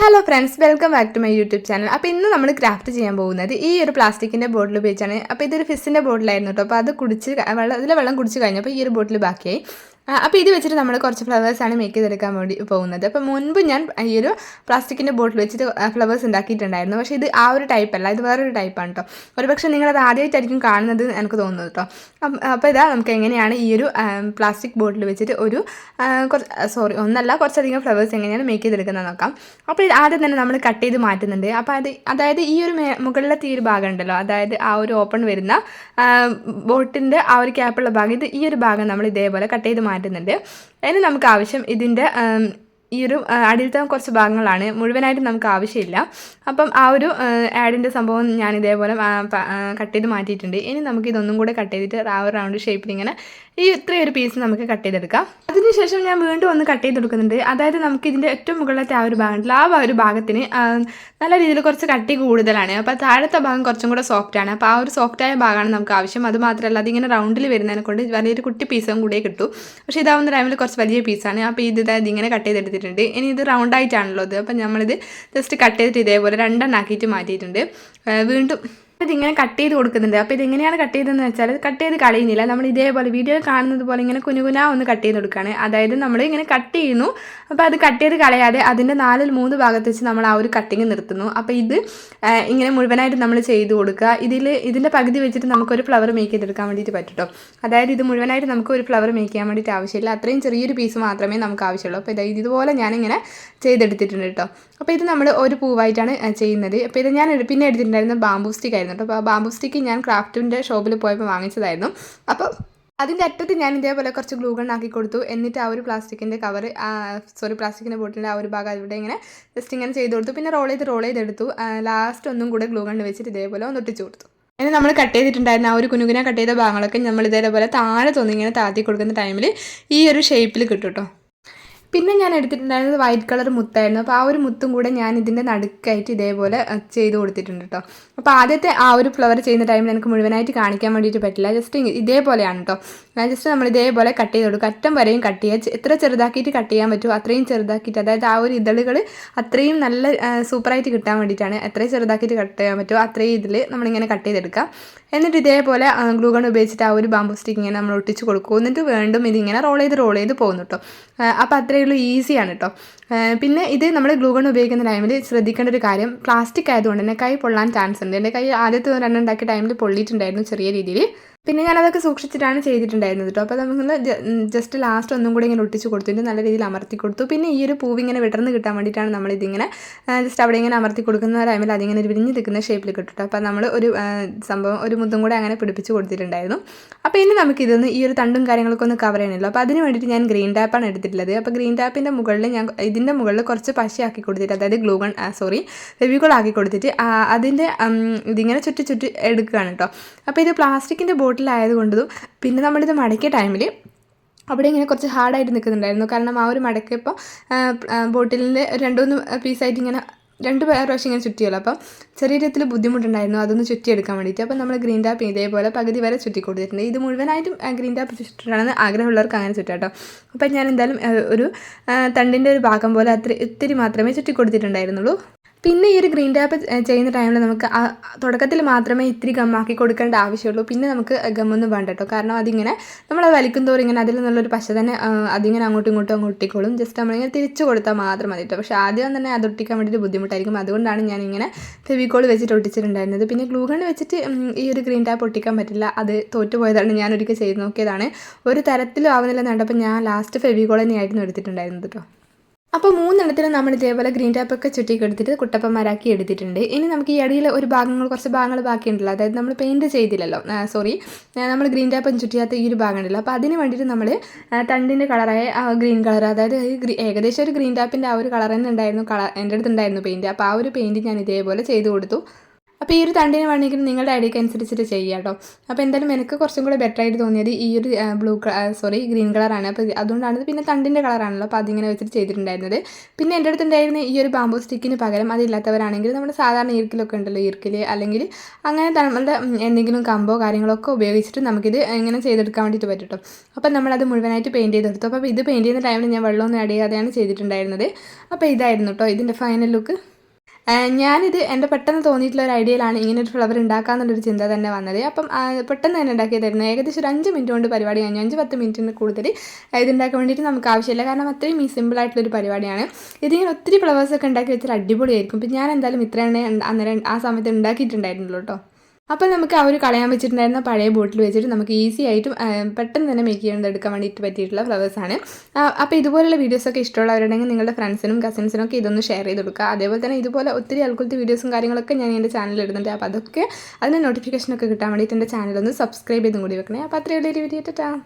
Hello friends welcome back to my YouTube channel അപ്പോൾ ഇന്ന് നമ്മൾ ക്രാഫ്റ്റ് ചെയ്യാൻ പോകുന്നത് ഈ ഒരു പ്ലാസ്റ്റിക്കിന്റെ ബോട്ടിൽ ഉപയോഗിച്ചാണ്. അപ്പോൾ ഇതൊരു ഫിസിന്റെ ബോട്ടിലായിരുന്നു കേട്ടോ അപ്പോൾ അത് കുടിച്ച് വെള്ളം ഇതിലെ വെള്ളം കുടിച്ച് കഴിഞ്ഞപ്പോൾ ഈ ഒരു ബോട്ടിൽ ബാക്കിയായി. അപ്പോൾ ഇത് വെച്ചിട്ട് നമ്മൾ കുറച്ച് ഫ്ലവേഴ്സാണ് മേക്ക് ചെയ്തെടുക്കാൻ വേണ്ടി പോകുന്നത്. അപ്പോൾ മുൻപ് ഞാൻ ഈ ഒരു പ്ലാസ്റ്റിക്കിന്റെ ബോട്ടിൽ വെച്ചിട്ട് ഫ്ലവേഴ്സ് ഉണ്ടാക്കിയിട്ടുണ്ടായിരുന്നു. പക്ഷേ ഇത് ആ ഒരു ടൈപ്പ് അല്ല ഇത് വേറൊരു ടൈപ്പാണ് കേട്ടോ ഒരുപക്ഷെ നിങ്ങളത് ആദ്യമായിട്ടായിരിക്കും കാണുന്നത് എനിക്ക് തോന്നുന്നത് കേട്ടോ അപ്പോൾ ഇതാ നമുക്ക് എങ്ങനെയാണ് ഈ ഒരു പ്ലാസ്റ്റിക് ബോട്ടിൽ വെച്ചിട്ട് ഒരു കുറച്ച് സോറി ഒന്നല്ല കുറച്ചധികം ഫ്ലവേഴ്സ് എങ്ങനെയാണ് മേക്ക് ചെയ്തെടുക്കുന്നത് നോക്കാം. അപ്പോൾ ഇത് ആദ്യം തന്നെ നമ്മൾ കട്ട് ചെയ്ത് മാറ്റുന്നുണ്ട്. അപ്പോൾ അത് അതായത് ഈ ഒരു മുകളിലത്തെ ഈ ഒരു ഭാഗം ഉണ്ടല്ലോ അതായത് ആ ഒരു ഓപ്പൺ വരുന്ന ബോട്ടിന്റെ ആ ഒരു ക്യാപ്പുള്ള ഭാഗം ഇത് ഈ ഒരു ഭാഗം നമ്മൾ ഇതേപോലെ കട്ട് ചെയ്ത് മാറ്റുന്നുണ്ട്. അതിന് നമുക്ക് ആവശ്യം ഇതിന്റെ ഈ ഒരു അടിയിലത്തെ കുറച്ച് ഭാഗങ്ങളാണ്. മുഴുവനായിട്ട് നമുക്ക് ആവശ്യമില്ല. അപ്പം ആ ഒരു ആഡിന്റെ സംഭവം ഞാൻ ഇതേപോലെ കട്ട് ചെയ്ത് മാറ്റിയിട്ടുണ്ട്. ഇനി നമുക്ക് ഇതൊന്നും കൂടെ കട്ട് ചെയ്തിട്ട് ആ ഒരു റൗണ്ട് ഷേപ്പിൽ ഇങ്ങനെ ഈ ഇത്രയും ഒരു പീസ് നമുക്ക് കട്ട് ചെയ്തെടുക്കാം. അതിനുശേഷം ഞാൻ വീണ്ടും ഒന്ന് കട്ട് ചെയ്തെടുക്കുന്നുണ്ട് അതായത് നമുക്ക് ഇതിന്റെ ഏറ്റവും മുകളിലത്തെ ആ ഒരു ഭാഗമുണ്ടല്ലോ ആ ഒരു ഭാഗത്തിന് നല്ല രീതിയിൽ കുറച്ച് കട്ടി കൂടുതലാണ്. അപ്പോൾ താഴത്തെ ഭാഗം കുറച്ചും കൂടെ സോഫ്റ്റ് ആണ്. അപ്പോൾ ആ ഒരു സോഫ്റ്റ് ആയ ഭാഗമാണ് നമുക്ക് ആവശ്യം. അത് മാത്രമല്ല അതിങ്ങനെ റൗണ്ടിൽ വരുന്നതിനെ കൊണ്ട് വലിയൊരു കുട്ടി പീസും കൂടെ കിട്ടും. പക്ഷേ ഇതാവുന്ന ടൈമിൽ കുറച്ച് വലിയ പീസാണ് അപ്പോൾ ഇത് ഇതായത് ഇങ്ങനെ കട്ട് ചെയ്തെടുത്തിട്ടുണ്ട്. ഇനി ഇത് റൗണ്ടായിട്ടാണല്ലോ ഇത് അപ്പം നമ്മളിത് ജസ്റ്റ് കട്ട് ചെയ്തിട്ട് ഇതേപോലെ രണ്ടെണ്ണം ആക്കിയിട്ട് മാറ്റിയിട്ടുണ്ട്. ആ, വീണ്ടും ഇതിങ്ങനെ കട്ട് ചെയ്ത് കൊടുക്കുന്നുണ്ട്. അപ്പോൾ ഇതെങ്ങനെയാണ് കട്ട് ചെയ്തതെന്ന് വെച്ചാൽ കട്ട് ചെയ്ത് കളയുന്നില്ല. നമ്മൾ ഇതേപോലെ വീഡിയോയിൽ കാണുന്നത് പോലെ ഇങ്ങനെ കുനുകുനാ ഒന്ന് കട്ട് ചെയ്ത് കൊടുക്കുകയാണ്. അതായത് നമ്മൾ ഇങ്ങനെ കട്ട് ചെയ്യുന്നു. അപ്പോൾ അത് കട്ട് ചെയ്ത് കളയാതെ അതിന്റെ നാലിൽ മൂന്ന് ഭാഗത്ത് വെച്ച് നമ്മൾ ആ ഒരു കട്ടിങ് നിർത്തുന്നു. അപ്പോൾ ഇത് ഇങ്ങനെ മുഴുവനായിട്ട് നമ്മൾ ചെയ്ത് കൊടുക്കുക. ഇതിൽ ഇതിന്റെ പകുതി വെച്ചിട്ട് നമുക്കൊരു ഫ്ലവർ മേക്ക് ചെയ്തെടുക്കാൻ വേണ്ടിയിട്ട് പറ്റും അതായത് ഇത് മുഴുവനായിട്ട് നമുക്ക് ഒരു ഫ്ലവർ മേക്ക് ചെയ്യാൻ വേണ്ടിയിട്ട് ആവശ്യമില്ല. അത്രയും ചെറിയൊരു പീസ് മാത്രമേ നമുക്ക് ആവശ്യമുള്ളൂ. അപ്പോൾ ഇതായത് ഇതുപോലെ ഞാനിങ്ങനെ ചെയ്തെടുത്തിട്ടുണ്ട് കേട്ടോ അപ്പോൾ ഇത് നമ്മൾ ഒരു പൂവായിട്ടാണ് ചെയ്യുന്നത്. അപ്പോൾ ഇത് ഞാൻ പിന്നെ എടുത്തിട്ടുണ്ടായിരുന്ന ബാമ്പു സ്റ്റിക്ക് ആയിരുന്നു കേട്ടോ. അപ്പോൾ ബാംബൂ സ്റ്റിക്ക് ഞാൻ ക്രാഫ്റ്റിന്റെ ഷോപ്പിൽ പോയപ്പോൾ വാങ്ങിച്ചതായിരുന്നു. അപ്പോൾ അതിന്റെ അറ്റത്ത് ഞാൻ ഇതേപോലെ കുറച്ച് ഗ്ലൂ ആക്കി കൊടുത്തു. എന്നിട്ട് ആ ഒരു പ്ലാസ്റ്റിക്കിന്റെ കവർ സോറി പ്ലാസ്റ്റിക്കിന്റെ ബോട്ടിന്റെ ആ ഒരു ഭാഗം ഇവിടെ ഇങ്ങനെ ജസ്റ്റ് ഇങ്ങനെ ചെയ്ത് കൊടുത്തു. പിന്നെ റോൾ ചെയ്ത് റോൾ ചെയ്തെടുത്തു. ലാസ്റ്റ് ഒന്നും കൂടെ ഗ്ലൂ വെച്ചിട്ട് ഇതേപോലെ ഒന്ന് ഒട്ടിച്ചു കൊടുത്തു. ഇനി നമ്മൾ കട്ട് ചെയ്തിട്ടുണ്ടായിരുന്ന ആ ഒരു കുനുകുന കട്ട് ചെയ്ത ഭാഗങ്ങളൊക്കെ നമ്മൾ ഇതേപോലെ താഴെ തോന്നി ഇങ്ങനെ താത്തി കൊടുക്കുന്ന ടൈമിൽ ഈ ഒരു ഷേപ്പിൽ കിട്ടും കേട്ടോ. പിന്നെ ഞാൻ എടുത്തിട്ടുണ്ടായിരുന്നത് വൈറ്റ് കളർ മുത്തായിരുന്നു. അപ്പോൾ ആ ഒരു മുത്തും കൂടെ ഞാൻ ഇതിന്റെ നടുക്കായിട്ട് ഇതേപോലെ ചെയ്ത് കൊടുത്തിട്ടുണ്ട് കേട്ടോ അപ്പോൾ ആദ്യത്തെ ആ ഒരു ഫ്ലവർ ചെയ്യുന്ന ടൈമിൽ എനിക്ക് മുഴുവനായിട്ട് കാണിക്കാൻ വേണ്ടിയിട്ട് പറ്റില്ല. ജസ്റ്റ് ഇതേപോലെയാണ് കേട്ടോ ജസ്റ്റ് നമ്മൾ ഇതേപോലെ കട്ട് ചെയ്ത് കൊടുക്കും. അറ്റം വരെയും കട്ട് ചെയ്യുക എത്ര ചെറുതാക്കിയിട്ട് കട്ട് ചെയ്യാൻ പറ്റുമോ അത്രയും ചെറുതാക്കിയിട്ട് അതായത് ആ ഒരു ഇതളുകൾ അത്രയും നല്ല സൂപ്പറായിട്ട് കിട്ടാൻ വേണ്ടിയിട്ടാണ് എത്രയും ചെറുതാക്കിയിട്ട് കട്ട് ചെയ്യാൻ പറ്റുമോ അത്രയും ഇതിൽ നമ്മളിങ്ങനെ കട്ട് ചെയ്തെടുക്കാം. എന്നിട്ട് ഇതേപോലെ ഗ്ലൂഗൺ ഉപയോഗിച്ചിട്ട് ആ ഒരു ബാമ്പു സ്റ്റിക്ക് ഇങ്ങനെ നമ്മൾ ഒട്ടിച്ച് കൊടുക്കും. എന്നിട്ട് വീണ്ടും ഇതിങ്ങനെ റോൾ ചെയ്ത് റോൾ ചെയ്ത് പോകുന്നു കേട്ടോ അപ്പോൾ അത്രയേ ഉള്ളൂ ഈസിയാണ് കേട്ടോ പിന്നെ ഇത് നമ്മൾ ഗ്ലൂഗൺ ഉപയോഗിക്കുന്ന ടൈമിൽ ശ്രദ്ധിക്കേണ്ട ഒരു കാര്യം പ്ലാസ്റ്റിക് ആയതുകൊണ്ട് തന്നെ കൈ പൊള്ളാൻ ചാൻസ് ഉണ്ട്. എന്റെ കൈ ആദ്യത്തെ രണ്ടുണ്ടാക്കിയ ടൈമിൽ പൊള്ളിയിട്ടുണ്ടായിരുന്നു ചെറിയ രീതിയിൽ പിന്നെ ഞാനതൊക്കെ സൂക്ഷിച്ചിട്ടാണ് ചെയ്തിട്ടുണ്ടായിരുന്നത് കേട്ടോ അപ്പോൾ നമുക്കൊന്ന് ജസ്റ്റ് ലാസ്റ്റ് ഒന്നും കൂടി ഇങ്ങനെ ഒട്ടിച്ച് കൊടുത്തിട്ട് നല്ല രീതിയിൽ അമർത്തി കൊടുത്തു. പിന്നെ ഈ ഒരു പൂവ് ഇങ്ങനെ വിടർന്ന് കിട്ടാൻ വേണ്ടിയിട്ടാണ് നമ്മളിതിങ്ങനെ ജസ്റ്റ് അവിടെ ഇങ്ങനെ അമർത്തി കൊടുക്കുന്ന ടൈമിൽ അതിങ്ങനെ ഒരു വിരിഞ്ഞ് നിൽക്കുന്ന ഷേപ്പിൽ കിട്ടും അപ്പോൾ നമ്മൾ ഒരു സംഭവം ഒരു മുത്തും കൂടെ അങ്ങനെ പിടിപ്പിച്ച് കൊടുത്തിട്ടുണ്ടായിരുന്നു. അപ്പോൾ ഇനി നമുക്ക് ഇതൊന്ന് ഈ ഒരു തണ്ടും കാര്യങ്ങളൊക്കെ ഒന്ന് കവർ ചെയ്യണമല്ലോ അപ്പോൾ അതിന് വേണ്ടിയിട്ട് ഞാൻ ഗ്രീൻ ടാപ്പാണ് എടുത്തിട്ടുള്ളത്. അപ്പോൾ ഗ്രീൻ ടാപ്പിന്റെ മുകളിൽ ഞാൻ ഇതിന്റെ മുകളിൽ കുറച്ച് പശയാക്കി കൊടുത്തിട്ട് അതായത് ഗ്ലൂഗൺ സോറി ഫെവിക്കോൾ ആക്കി കൊടുത്തിട്ട് അതിന്റെ ഇതിങ്ങനെ ചുറ്റി ചുറ്റി എടുക്കുകയാണ് കേട്ടോ അപ്പോൾ ഇത് പ്ലാസ്റ്റിക്കിന്റെ ബോട്ടിലായതുകൊണ്ടും പിന്നെ നമ്മളിത് മടക്കിയ ടൈമിൽ അവിടെ ഇങ്ങനെ കുറച്ച് ഹാർഡായിട്ട് നിൽക്കുന്നുണ്ടായിരുന്നു. കാരണം ആ ഒരു മടക്കിയപ്പോൾ ബോട്ടിലിന്റെ രണ്ട് മൂന്ന് പീസായിട്ട് ഇങ്ങനെ രണ്ട് പ്രാവശ്യം ഇങ്ങനെ ചുറ്റിയല്ലോ. അപ്പം ചെറിയ രീതിയിൽ ബുദ്ധിമുട്ടുണ്ടായിരുന്നു. അതൊന്ന് ചുറ്റിയെടുക്കാൻ വേണ്ടിയിട്ട്. അപ്പം നമ്മൾ ഗ്രീൻ ടാപ്പ് ഇതേപോലെ പകുതി വരെ ചുറ്റി കൊടുത്തിട്ടുണ്ട്. ഇത് മുഴുവനായിട്ടും ഗ്രീൻ ടാപ്പ് ചുറ്റിട്ടാണെന്ന് ആഗ്രഹമുള്ളവർക്ക് അങ്ങനെ ചുറ്റാട്ടോ അപ്പം ഞാൻ എന്തായാലും ഒരു തണ്ടിന്റെ ഒരു ഭാഗം പോലെ അത്ര ഇത്തിരി മാത്രമേ ചുറ്റി കൊടുത്തിട്ടുണ്ടായിരുന്നുള്ളൂ. പിന്നെ ഈ ഒരു ഗ്രീൻ ടാപ്പ് ചെയ്യുന്ന ടൈമിൽ നമുക്ക് തുടക്കത്തിൽ മാത്രമേ ഇത്തിരി ഗമ്മാക്കി കൊടുക്കേണ്ട ആവശ്യമുള്ളൂ. പിന്നെ നമുക്ക് ഗമ്മൊന്നും വേണ്ട കേട്ടോ. കാരണം അതിങ്ങനെ നമ്മൾ വലിക്കും തോറും ഇങ്ങനെ അതിൽ നിന്നുള്ളൊരു പശ തന്നെ അതിങ്ങനെ അങ്ങോട്ടും ഇങ്ങോട്ടും അങ്ങ് ഒട്ടിക്കോളും. ജസ്റ്റ് നമ്മളിങ്ങനെ തിരിച്ചു കൊടുത്താൽ മാത്രം മതി കേട്ടോ. പക്ഷേ ആദ്യം തന്നെ അത് ഒട്ടിക്കാൻ വേണ്ടിയിട്ട് ബുദ്ധിമുട്ടായിരിക്കും. അതുകൊണ്ടാണ് ഞാൻ ഇങ്ങനെ ഫെവിക്കോൾ വെച്ചിട്ട് ഒട്ടിച്ചിട്ടുണ്ടായിരുന്നത്. പിന്നെ ഗ്ലൂഗൺ വെച്ചിട്ട് ഈ ഒരു ഗ്രീൻ ടാപ്പ് ഒട്ടിക്കാൻ പറ്റില്ല. അത് തോറ്റുപോയതാണ് ഞാൻ ഒരിക്കൽ ചെയ്ത് നോക്കിയതാണ്. ഒരു തരത്തിലും ആവുന്നില്ല എന്നുണ്ടപ്പോൾ ഞാൻ ലാസ്റ്റ് ഫെവിക്കോൾ തന്നെയായിരുന്നു എടുത്തിട്ടുണ്ടായിരുന്നത് കേട്ടോ. അപ്പോൾ മൂന്നെണ്ണത്തിലും നമ്മൾ ഇതേപോലെ ഗ്രീൻ ടാപ്പൊക്കെ ചുറ്റിക്ക് എടുത്തിട്ട് കുട്ടപ്പന്മാരാക്കി എടുത്തിട്ടുണ്ട്. ഇനി നമുക്ക് ഈ ഇടയിൽ ഒരു ഭാഗങ്ങൾ കുറച്ച് ഭാഗങ്ങൾ ബാക്കിയുണ്ടല്ലോ. അതായത് നമ്മൾ പെയിന്റ് ചെയ്തില്ലല്ലോ. സോറി നമ്മൾ ഗ്രീൻ ടാപ്പ് ചുറ്റിയാത്ത ഈ ഒരു ഭാഗം ഉണ്ടല്ലോ അപ്പോൾ അതിന് വേണ്ടിയിട്ട് നമ്മൾ തണ്ടിന്റെ കളറായ ഗ്രീൻ കളർ അതായത് ഏകദേശം ഒരു ഗ്രീൻ ടാപ്പിന്റെ ആ ഒരു കളർ തന്നെ ഉണ്ടായിരുന്നു. കളർ എന്റെ അടുത്തുണ്ടായിരുന്നു പെയിന്റ് അപ്പോൾ ആ ഒരു പെയിന്റ് ഞാൻ ഇതേപോലെ ചെയ്ത് കൊടുത്തു. അപ്പോൾ ഈ ഒരു തണ്ടിന് വേണമെങ്കിൽ നിങ്ങളുടെ ഐഡിയക്ക് അനുസരിച്ചിട്ട് ചെയ്യുക കേട്ടോ. അപ്പോൾ എന്തായാലും എനിക്ക് കുറച്ചും കൂടെ ബെറ്റർ ആയിട്ട് തോന്നിയത് ഈ ഒരു ബ്ലൂ സോറി ഗ്രീൻ കളറാണ് അപ്പോൾ അതുകൊണ്ടാണ് പിന്നെ തണ്ടിന്റെ കളറാണല്ലോ അപ്പോൾ അതിങ്ങനെ വെച്ചിട്ട് ചെയ്തിട്ടുണ്ടായിരുന്നത്. പിന്നെ എന്റെ അടുത്ത് ഉണ്ടായിരുന്ന ഈ ഒരു ബാമ്പൂ സ്റ്റിക്കിന് പകരം അതില്ലാത്തവരാണെങ്കിൽ നമ്മുടെ സാധാരണ ഈർക്കിലൊക്കെ ഉണ്ടല്ലോ ഈർക്കിൽ അല്ലെങ്കിൽ അങ്ങനെ നമ്മളുടെ എന്തെങ്കിലും കമ്പോ കാര്യങ്ങളൊക്കെ ഉപയോഗിച്ചിട്ട് നമുക്കിത് ഇങ്ങനെ ചെയ്തെടുക്കാൻ വേണ്ടിയിട്ട് പറ്റും കേട്ടോ. അപ്പോൾ നമ്മളത് മുഴുവനായിട്ട് പെയിന്റ് ചെയ്തെടുത്തു. അപ്പോൾ ഇത് പെയിന്റ് ചെയ്യുന്ന ടൈമിൽ ഞാൻ വെള്ളമൊന്നും ആഡ് ചെയ്യാതെയാണ് ചെയ്തിട്ടുണ്ടായിരുന്നത്. അപ്പോൾ ഇതായിരുന്നു കേട്ടോ ഇതിന്റെ ഫൈനൽ ലുക്ക് ഞാനിത് എന്റെ പെട്ടെന്ന് തോന്നിയിട്ടുള്ള ഒരു ഐഡിയയിലാണ് ഇങ്ങനെ ഒരു ഫ്ലവർ ഉണ്ടാക്കാമെന്നുള്ളൊരു ചിന്ത തന്നെ വന്നത്. അപ്പം പെട്ടെന്ന് തന്നെ ഉണ്ടാക്കി തരുന്നത് ഏകദേശം ഒരു അഞ്ച് മിനിറ്റ് കൊണ്ട് പരിപാടി കഴിഞ്ഞു. അഞ്ച് പത്ത് മിനിറ്റിന് കൂടുതൽ ഇതുണ്ടാക്കാൻ വേണ്ടിയിട്ട് നമുക്ക് ആവശ്യമില്ല. കാരണം അത്രയും ഈ സിമ്പിളായിട്ടുള്ളൊരു പരിപാടിയാണ്. ഇതിങ്ങനെ ഒത്തിരി ഫ്ലവേഴ്സൊക്കെ ഉണ്ടാക്കി വെച്ചാൽ അടിപൊളിയായിരിക്കും. ഇപ്പം ഞാൻ എന്തായാലും ഇത്രയാണ് അന്നേരം ആ സമയത്ത് ഉണ്ടാക്കിയിട്ടുണ്ടായിരുന്നുള്ളൂ കേട്ടോ. അപ്പോൾ നമുക്ക് ആ ഒരു കളയാൻ വെച്ചിട്ടുണ്ടായിരുന്ന പഴയ ബോട്ടിൽ വെച്ചിട്ട് നമുക്ക് ഈസി ആയിട്ട് പെട്ടെന്ന് തന്നെ മേക്ക് ചെയ്യുന്നത് എടുക്കാൻ വേണ്ടിയിട്ട് പറ്റിയിട്ടുള്ള ഫ്ലവേഴ്സാണ് അപ്പോൾ ഇതുപോലുള്ള വീഡിയോസൊക്കെ ഇഷ്ടമുള്ളവരുണ്ടെങ്കിൽ നിങ്ങളുടെ ഫ്രണ്ട്സിനും കസിൻസിനും ഒക്കെ ഇതൊന്ന് ഷെയർ ചെയ്ത് കൊടുക്കുക. അതേപോലെ തന്നെ ഇതുപോലെ ഒത്തിരി അൽക്കുലത്തെ വീഡിയോസും കാര്യങ്ങളൊക്കെ ഞാൻ എന്റെ ചാനലിൽ ഇടുന്നുണ്ട്. അപ്പോൾ അതൊക്കെ അതിന്റെ നോട്ടിഫിക്കേഷനൊക്കെ കിട്ടാൻ വേണ്ടിയിട്ട് എന്റെ ചാനലൊന്ന് സബ്സ്ക്രൈബ് ചെയ്തും കൂടി വെക്കണേ. അപ്പോൾ അത്രയുള്ള ഒരു വീഡിയോ ടാ.